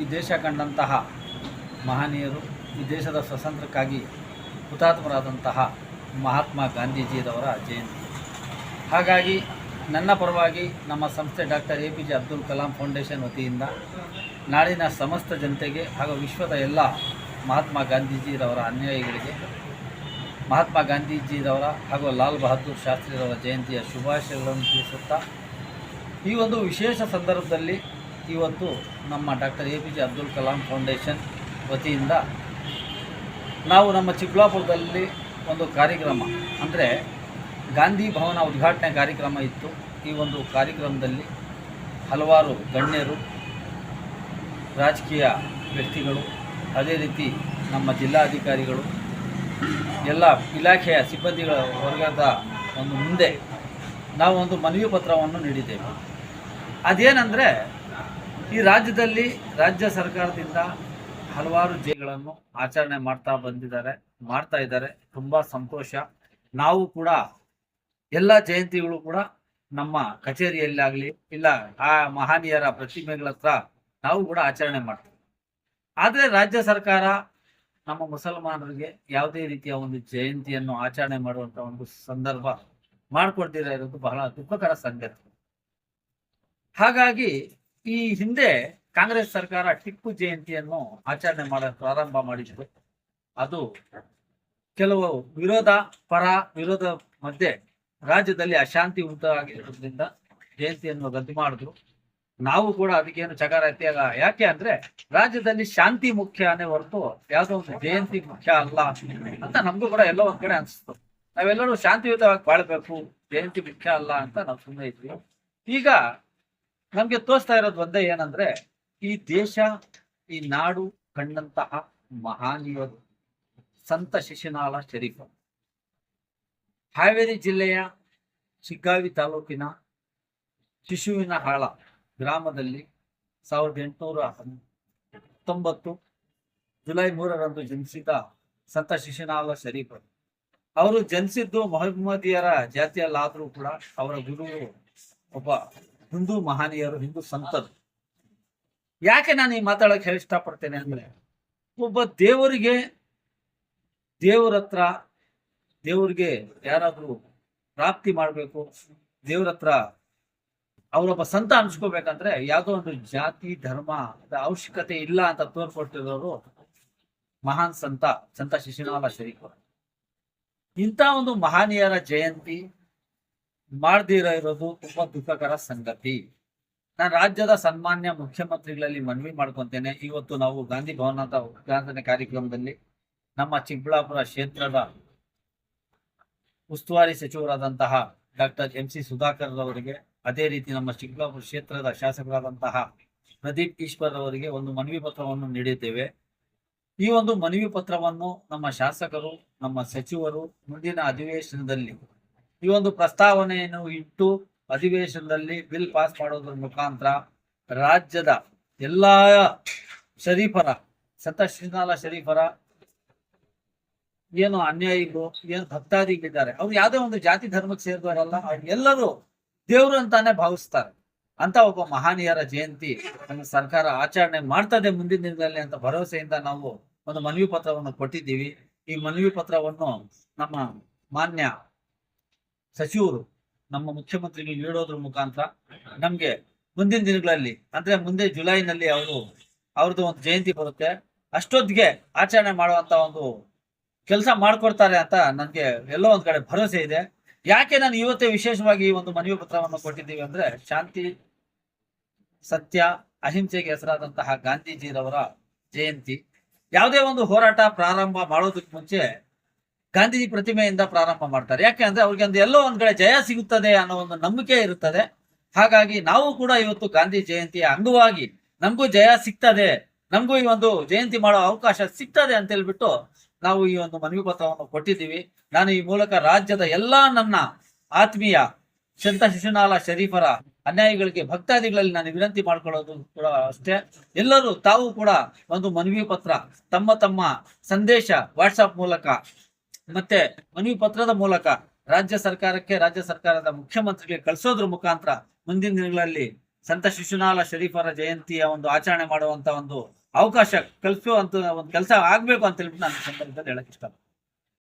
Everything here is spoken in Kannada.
ಈ ದೇಶ ಕಂಡಂತಹ ಮಹನೀಯರು, ಈ ದೇಶದ ಸ್ವಾತಂತ್ರ್ಯಕ್ಕಾಗಿ ಹುತಾತ್ಮರಾದಂತಹ ಮಹಾತ್ಮ ಗಾಂಧೀಜಿಯವರ ಜಯಂತಿ. ಹಾಗಾಗಿ ನನ್ನ ಪರವಾಗಿ ನಮ್ಮ ಸಂಸ್ಥೆ doctor A P J Abdul Kalam foundation ವತಿಯಿಂದ ನಾಡಿನ ಸಮಸ್ತ ಜನತೆಗೆ ಹಾಗೂ ವಿಶ್ವದ ಎಲ್ಲ ಮಹಾತ್ಮ ಗಾಂಧೀಜಿರವರ ಅನ್ಯಾಯಿಗಳಿಗೆ, ಮಹಾತ್ಮ ಗಾಂಧೀಜಿರವರ ಹಾಗೂ ಲಾಲ್ ಬಹದ್ದೂರ್ ಶಾಸ್ತ್ರಿಯವರ ಜಯಂತಿಯ ಶುಭಾಶಯಗಳನ್ನು ತಿಳಿಸುತ್ತಾ, ಈ ಒಂದು ವಿಶೇಷ ಸಂದರ್ಭದಲ್ಲಿ ಇವತ್ತು ನಮ್ಮ doctor A P J Abdul Kalam foundation ವತಿಯಿಂದ ನಾವು ನಮ್ಮ ಚಿಕ್ಕಬಳ್ಳಾಪುರದಲ್ಲಿ ಒಂದು ಕಾರ್ಯಕ್ರಮ, ಅಂದರೆ ಗಾಂಧಿ ಭವನ ಉದ್ಘಾಟನೆ ಕಾರ್ಯಕ್ರಮ ಇತ್ತು. ಈ ಒಂದು ಕಾರ್ಯಕ್ರಮದಲ್ಲಿ ಹಲವಾರು ಗಣ್ಯರು, ರಾಜಕೀಯ ವ್ಯಕ್ತಿಗಳು, ಅದೇ ರೀತಿ ನಮ್ಮ ಜಿಲ್ಲಾಧಿಕಾರಿಗಳು, ಎಲ್ಲ ಇಲಾಖೆಯ ಸಿಬ್ಬಂದಿಗಳ ವರ್ಗದ ಒಂದು ಮುಂದೆ ನಾವು ಒಂದು ಮನವಿ ಪತ್ರವನ್ನು ನೀಡಿದ್ದೇವೆ. ಅದೇನೆಂದರೆ ಈ ರಾಜ್ಯದಲ್ಲಿ ರಾಜ್ಯ ಸರ್ಕಾರದಿಂದ ಹಲವಾರು ಜಯಗಳನ್ನು ಆಚರಣೆ ಮಾಡ್ತಾ ಬಂದಿದ್ದಾರೆ, ಮಾಡ್ತಾ ಇದ್ದಾರೆ. ತುಂಬ ಸಂತೋಷ. ನಾವು ಕೂಡ ಎಲ್ಲ ಜಯಂತಿಗಳು ಕೂಡ ನಮ್ಮ ಕಚೇರಿಯಲ್ಲಾಗಲಿ ಇಲ್ಲ ಆ ಮಹನೀಯರ ಪ್ರತಿಮೆಗಳ ಹತ್ರ ನಾವು ಕೂಡ ಆಚರಣೆ ಮಾಡ್ತೀವಿ. ಆದರೆ ರಾಜ್ಯ ಸರ್ಕಾರ ನಮ್ಮ ಮುಸಲ್ಮಾನರಿಗೆ ಯಾವುದೇ ರೀತಿಯ ಒಂದು ಜಯಂತಿಯನ್ನು ಆಚರಣೆ ಮಾಡುವಂತ ಒಂದು ಸಂದರ್ಭ ಮಾಡಿಕೊಡ್ದಿರ ಬಹಳ ದುಃಖಕರ ಸಂಗತಿ. ಹಾಗಾಗಿ ಈ ಹಿಂದೆ ಕಾಂಗ್ರೆಸ್ ಸರ್ಕಾರ ಟಿಪ್ಪು ಜಯಂತಿಯನ್ನು ಆಚರಣೆ ಮಾಡಲು ಪ್ರಾರಂಭ ಮಾಡಿದ್ರು ಅದು ಕೆಲವು ವಿರೋಧ, ಪರ ವಿರೋಧ ಮಧ್ಯೆ ರಾಜ್ಯದಲ್ಲಿ ಅಶಾಂತಿ ಉಂಟಾಗಿರೋದ್ರಿಂದ ಜಯಂತಿಯನ್ನು ರದ್ದು ಮಾಡಿದ್ರು. ನಾವು ಕೂಡ ಅದಕ್ಕೇನು ಚಕಾರ ಎತ್ತಿಯಾಗ ಯಾಕೆ ಅಂದ್ರೆ ರಾಜ್ಯದಲ್ಲಿ ಶಾಂತಿ ಮುಖ್ಯನೇ ಹೊರತು ಯಾವುದೋ ಒಂದು ಜಯಂತಿ ಮುಖ್ಯ ಅಲ್ಲ ಅಂತ ನಮ್ಗೂ ಕೂಡ ಎಲ್ಲೋ ಒಂದ್ ಕಡೆ ಅನಿಸ್ತು. ನಾವೆಲ್ಲರೂ ಶಾಂತಿಯುತವಾಗಿ ಬಾಳ್ಬೇಕು, ಜಯಂತಿ ಮುಖ್ಯ ಅಲ್ಲ ಅಂತ ನಾವು ಸುಮ್ಮನೆ ಇದ್ವಿ. ಈಗ ನಮ್ಗೆ ತೋರಿಸ್ತಾ ಇರೋದು ಒಂದೇ ಏನಂದ್ರೆ, ಈ ದೇಶ, ಈ ನಾಡು ಕಂಡಂತಹ ಮಹಾನೀಯರು ಸಂತ ಶಿಶುನಾಳ ಶರೀಫ. ಹಾವೇರಿ ಜಿಲ್ಲೆಯ ಶಿಗ್ಗಾವಿ ತಾಲೂಕಿನ ಶಿಶುವಿನ ಹಾಳ ಗ್ರಾಮದಲ್ಲಿ ಸಾವಿರದ ಎಂಟುನೂರ ಹತ್ತೊಂಬತ್ತು ಜುಲೈ ಮೂರರಂದು ಜನಿಸಿದ ಸಂತ ಶಿಶುನಾಳ ಶರೀಫರು ಅವರು ಜನಿಸಿದ್ದು ಮೊಹಮ್ಮದಿಯರ ಜಾತಿಯಲ್ಲಾದರೂ ಕೂಡ ಅವರ ಗುರು ಒಬ್ಬ ಹಿಂದೂ ಮಹಾನೀಯರು, ಹಿಂದೂ ಸಂತರು. ಯಾಕೆ ನಾನು ಈ ಮಾತಾಡಕ್ಕೆ ಹೇಳಿ ಇಷ್ಟಪಡ್ತೇನೆ ಅಂದ್ರೆ, ಒಬ್ಬ ದೇವರಿಗೆ, ದೇವರ ಹತ್ರ, ದೇವ್ರಿಗೆ ಯಾರಾದ್ರೂ ಪ್ರಾಪ್ತಿ ಮಾಡಬೇಕು, ದೇವ್ರ ಹತ್ರ ಅವರೊಬ್ಬ ಸಂತ ಅನ್ಸ್ಕೋಬೇಕಂದ್ರೆ, ಯಾವುದೋ ಒಂದು ಜಾತಿ, ಧರ್ಮ ಅವಶ್ಯಕತೆ ಇಲ್ಲ ಅಂತ ತೋರ್ಕೊಟ್ಟಿರೋರು ಮಹಾನ್ ಸಂತ ಸಂತ ಶಿಶುನಾಳ ಶರೀಫ್ ಇಂಥ ಒಂದು ಮಹಾನೀಯರ ಜಯಂತಿ ಮಾಡದಿರೋ ಇರೋದು ತುಂಬಾ ದುಃಖಕರ ಸಂಗತಿ. ನಾನು ರಾಜ್ಯದ ಸನ್ಮಾನ್ಯ ಮುಖ್ಯಮಂತ್ರಿಗಳಲ್ಲಿ ಮನವಿ ಮಾಡ್ಕೊಂತೇನೆ. ಇವತ್ತು ನಾವು ಗಾಂಧಿ ಭವನದ ಉದ್ಘಾಟನೆ ಕಾರ್ಯಕ್ರಮದಲ್ಲಿ ನಮ್ಮ ಚಿಕ್ಕಬಳ್ಳಾಪುರ ಕ್ಷೇತ್ರದ ಉಸ್ತುವಾರಿ ಸಚಿವರಾದಂತಹ ಡಾಕ್ಟರ್ ಎಂ ಸಿ ಸುಧಾಕರ್ ಅವರಿಗೆ ಅದೇ ರೀತಿ ನಮ್ಮ ಚಿಕ್ಕಬಳ್ಳಾಪುರ ಕ್ಷೇತ್ರದ ಶಾಸಕರಾದಂತಹ ಪ್ರದೀಪ್ ಈಶ್ವರ್ ಅವರಿಗೆ ಒಂದು ಮನವಿ ಪತ್ರವನ್ನು ನೀಡಿದ್ದೇವೆ. ಈ ಒಂದು ಮನವಿ ಪತ್ರವನ್ನು ನಮ್ಮ ಶಾಸಕರು, ನಮ್ಮ ಸಚಿವರು ಮುಂದಿನ ಅಧಿವೇಶನದಲ್ಲಿ ಈ ಒಂದು ಪ್ರಸ್ತಾವನೆಯನ್ನು ಇಟ್ಟು ಅಧಿವೇಶನದಲ್ಲಿ ಬಿಲ್ ಪಾಸ್ ಮಾಡೋದ್ರ ಮುಖಾಂತರ ರಾಜ್ಯದ ಎಲ್ಲಾ ಶರೀಫರ, ಸಂತ ಶ್ರೀನಾಲ ಶರೀಫರ, ಏನು ಅನ್ಯಾಯಿಗಳು, ಏನು ಭಕ್ತಾದಿಗಳಿದ್ದಾರೆ, ಅವ್ರು ಯಾವುದೇ ಒಂದು ಜಾತಿ ಧರ್ಮಕ್ಕೆ ಸೇರಿದವರಲ್ಲ ಎಲ್ಲರೂ ದೇವರು ಅಂತಾನೆ ಭಾವಿಸ್ತಾರೆ. ಅಂತ ಒಬ್ಬ ಮಹಾನೀಯರ ಜಯಂತಿ ನಮ್ಮ ಸರ್ಕಾರ ಆಚರಣೆ ಮಾಡ್ತದೆ ಮುಂದಿನ ದಿನದಲ್ಲಿ ಅಂತ ಭರವಸೆಯಿಂದ ನಾವು ಒಂದು ಮನವಿ ಪತ್ರವನ್ನು ಕೊಟ್ಟಿದ್ದೀವಿ. ಈ ಮನವಿ ಪತ್ರವನ್ನು ನಮ್ಮ ಮಾನ್ಯ ಸಚಿವರು ನಮ್ಮ ಮುಖ್ಯಮಂತ್ರಿಗೆ ನೀಡೋದ್ರ ಮುಖಾಂತರ ನಮ್ಗೆ ಮುಂದಿನ ದಿನಗಳಲ್ಲಿ, ಅಂದ್ರೆ ಮುಂದೆ ಜುಲೈನಲ್ಲಿ ಅವರು, ಅವ್ರದ್ದು ಒಂದು ಜಯಂತಿ ಬರುತ್ತೆ. ಅಷ್ಟೊತ್ತಿಗೆ ಆಚರಣೆ ಮಾಡುವಂತ ಒಂದು ಕೆಲಸ ಮಾಡ್ಕೊಡ್ತಾರೆ ಅಂತ ನನಗೆ ಎಲ್ಲೋ ಒಂದ್ ಕಡೆ ಭರವಸೆ ಇದೆ. ಯಾಕೆ ನಾನು ಇವತ್ತೇ ವಿಶೇಷವಾಗಿ ಈ ಒಂದು ಮನವಿ ಪತ್ರವನ್ನು ಕೊಟ್ಟಿದ್ದೀವಿ ಅಂದ್ರೆ ಶಾಂತಿ, ಸತ್ಯ, ಅಹಿಂಸೆಗೆ ಹೆಸರಾದಂತಹ ಗಾಂಧೀಜಿರವರ ಜಯಂತಿ. ಯಾವುದೇ ಒಂದು ಹೋರಾಟ ಪ್ರಾರಂಭ ಮಾಡೋದಕ್ಕೆ ಮುಂಚೆ ಗಾಂಧೀಜಿ ಪ್ರತಿಮೆಯಿಂದ ಪ್ರಾರಂಭ ಮಾಡ್ತಾರೆ. ಯಾಕೆ ಅಂದ್ರೆ ಅವ್ರಿಗೆ ಒಂದು ಎಲ್ಲೋ ಒಂದ್ ಕಡೆ ಜಯ ಸಿಗುತ್ತದೆ ಅನ್ನೋ ಒಂದು ನಂಬಿಕೆ ಇರುತ್ತದೆ. ಹಾಗಾಗಿ ನಾವು ಕೂಡ ಇವತ್ತು ಗಾಂಧಿ ಜಯಂತಿಯ ಅಂಗವಾಗಿ ನಮಗೂ ಜಯ ಸಿಗ್ತದೆ, ನಮಗೂ ಈ ಒಂದು ಜಯಂತಿ ಮಾಡೋ ಅವಕಾಶ ಸಿಗ್ತದೆ ಅಂತ ಹೇಳ್ಬಿಟ್ಟು ನಾವು ಈ ಒಂದು ಮನವಿ ಪತ್ರವನ್ನು ಕೊಟ್ಟಿದ್ದೀವಿ. ನಾನು ಈ ಮೂಲಕ ರಾಜ್ಯದ ಎಲ್ಲಾ ನನ್ನ ಆತ್ಮೀಯ ಸಂತ ಶಿಶುನಾಲ ಶರೀಫರ ಅನ್ಯಾಯಿಗಳಿಗೆ ಭಕ್ತಾದಿಗಳಲ್ಲಿ ನಾನು ವಿನಂತಿ ಮಾಡ್ಕೊಳ್ಳೋದು ಕೂಡ ಅಷ್ಟೇ. ಎಲ್ಲರೂ ತಾವು ಕೂಡ ಒಂದು ಮನವಿ ಪತ್ರ, ತಮ್ಮ ತಮ್ಮ ಸಂದೇಶ ವಾಟ್ಸಪ್ ಮೂಲಕ ಮತ್ತೆ ಮನವಿ ಪತ್ರದ ಮೂಲಕ ರಾಜ್ಯ ಸರ್ಕಾರಕ್ಕೆ, ರಾಜ್ಯ ಸರ್ಕಾರದ ಮುಖ್ಯಮಂತ್ರಿಗೆ ಕಳಿಸೋದ್ರ ಮುಖಾಂತರ ಮುಂದಿನ ದಿನಗಳಲ್ಲಿ ಸಂತ ಶಿಶುನಾಳ ಶರೀಫರ ಜಯಂತಿಯ ಒಂದು ಆಚರಣೆ ಮಾಡುವಂತ ಒಂದು ಅವಕಾಶ ಕಲ್ಪಿಸುವಂತ ಒಂದು ಕೆಲಸ ಆಗ್ಬೇಕು ಅಂತ ಹೇಳ್ಬಿಟ್ಟು ನಾನು ಸಂದರ್ಭದಲ್ಲಿ ಹೇಳಕ್ ಇಷ್ಟ